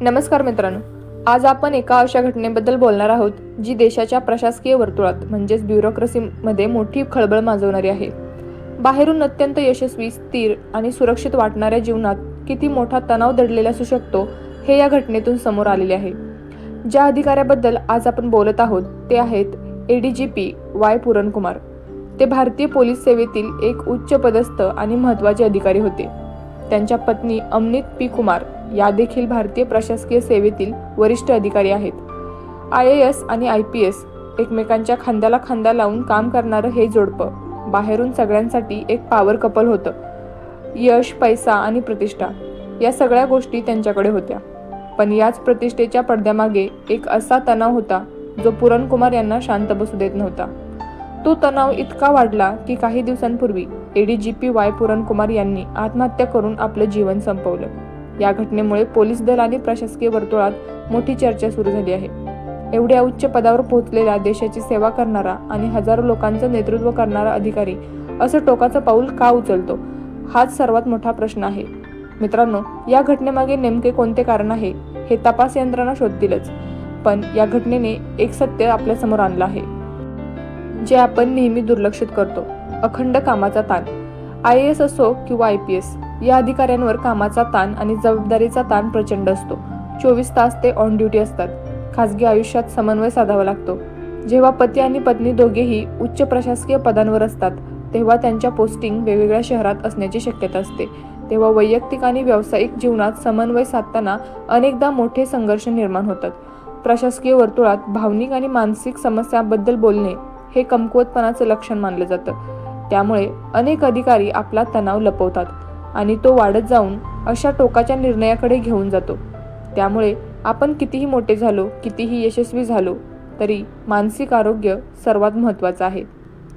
नमस्कार मित्रांनो. आज आपण एका अशा घटनेबद्दल बोलणार आहोत जी देशाच्या प्रशासकीय वर्तुळात म्हणजेच ब्युरोक्रेसीमध्ये मोठी खळबळ माजवणारी आहे. बाहेरून अत्यंत यशस्वी स्थिर आणि सुरक्षित वाटणाऱ्या जीवनात किती मोठा तणाव दडलेला असू शकतो हे या घटनेतून समोर आलेले आहे. ज्या अधिकाऱ्याबद्दल आज आपण बोलत आहोत ते आहेत A D G P Y Puran Kumar. ते भारतीय पोलीस सेवेतील एक उच्च पदस्थ आणि महत्त्वाचे अधिकारी होते. त्यांच्या पत्नी अमनित पी कुमार. या देखील भारतीय प्रशासकीय सेवेतील वरिष्ठ अधिकारी आहेत. आय ए एस आणि आय पी एस एकमेकांच्या खांद्याला खांदा लावून काम करणारं हे जोडपं बाहेरून सगळ्यांसाठी एक पॉवर कपल होतं. यश पैसा आणि प्रतिष्ठा या सगळ्या गोष्टी त्यांच्याकडे होत्या. पण याच प्रतिष्ठेच्या पडद्यामागे एक असा तणाव होता जो पुरणकुमार यांना शांत बसू देत नव्हता. तो तणाव इतका वाढला की काही दिवसांपूर्वी एडीजीपी वाय पुरणकुमार यांनी आत्महत्या करून आपलं जीवन संपवलं. या घटनेमुळे पोलीस दल आणि प्रशासकीय वर्तुळात मोठी चर्चा सुरू झाली आहे. एवढ्या उच्च पदावर पोहोचलेला देशाची सेवा करणारा आणि हजारो लोकांचं नेतृत्व करणारा अधिकारी असं टोकाचं पाऊल का उचलतो? हाच सर्वात मोठा प्रश्न आहे. मित्रांनो या घटनेमागे नेमके कोणते कारण आहे हे तपास यंत्रणा शोधतीलच. पण या घटनेने एक सत्य आपल्यासमोर आणलं आहे. जे आपण नेहमी दुर्लक्षित करतो अखंड कामाचा ताण. आय एस असो किंवा आय पी एस या अधिकाऱ्यांवर कामाचा ताण आणि जबाबदारीचा ताण प्रचंड असतो. चोवीस तास ते ऑन ड्युटी असतात. खासगी आयुष्यात समन्वय साधावा लागतो. जेव्हा पती आणि पत्नी दोघेही उच्च प्रशासकीय पदांवर असतात तेव्हा त्यांच्या पोस्टिंग वेगवेगळ्या शहरात असण्याची शक्यता असते. तेव्हा वैयक्तिक आणि व्यावसायिक जीवनात समन्वय साधताना अनेकदा मोठे संघर्ष निर्माण होतात. प्रशासकीय वर्तुळात भावनिक आणि मानसिक समस्यांबद्दल बोलणे हे कमकुवतपणाचं लक्षण मानलं जातं. त्यामुळे अनेक अधिकारी आपला तणाव लपवतात. आणि तो वाढत जाऊन अशा टोकाच्या निर्णयाकडे घेऊन जातो. त्यामुळे आपण कितीही मोठे झालो कितीही यशस्वी झालो तरी मानसिक आरोग्य सर्वात महत्त्वाचं आहे.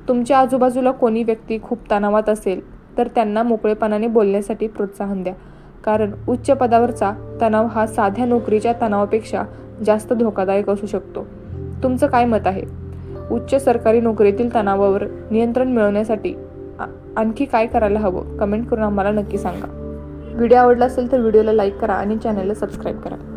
तुमच्या आजूबाजूला कोणी व्यक्ती खूप तणावात असेल तर त्यांना मोकळेपणाने बोलण्यासाठी प्रोत्साहन द्या. कारण उच्च पदावरचा तणाव हा साध्या नोकरीच्या तणावापेक्षा जास्त धोकादायक असू शकतो. तुमचं काय मत आहे? उच्च सरकारी नोकरीतील तणावावर नियंत्रण मिळवण्यासाठी आणखी काय करायला हवं? कमेंट करून आम्हाला नक्की सांगा. व्हिडिओ आवडला असेल तर व्हिडिओला लाईक करा आणि चॅनलला सबस्क्राईब करा.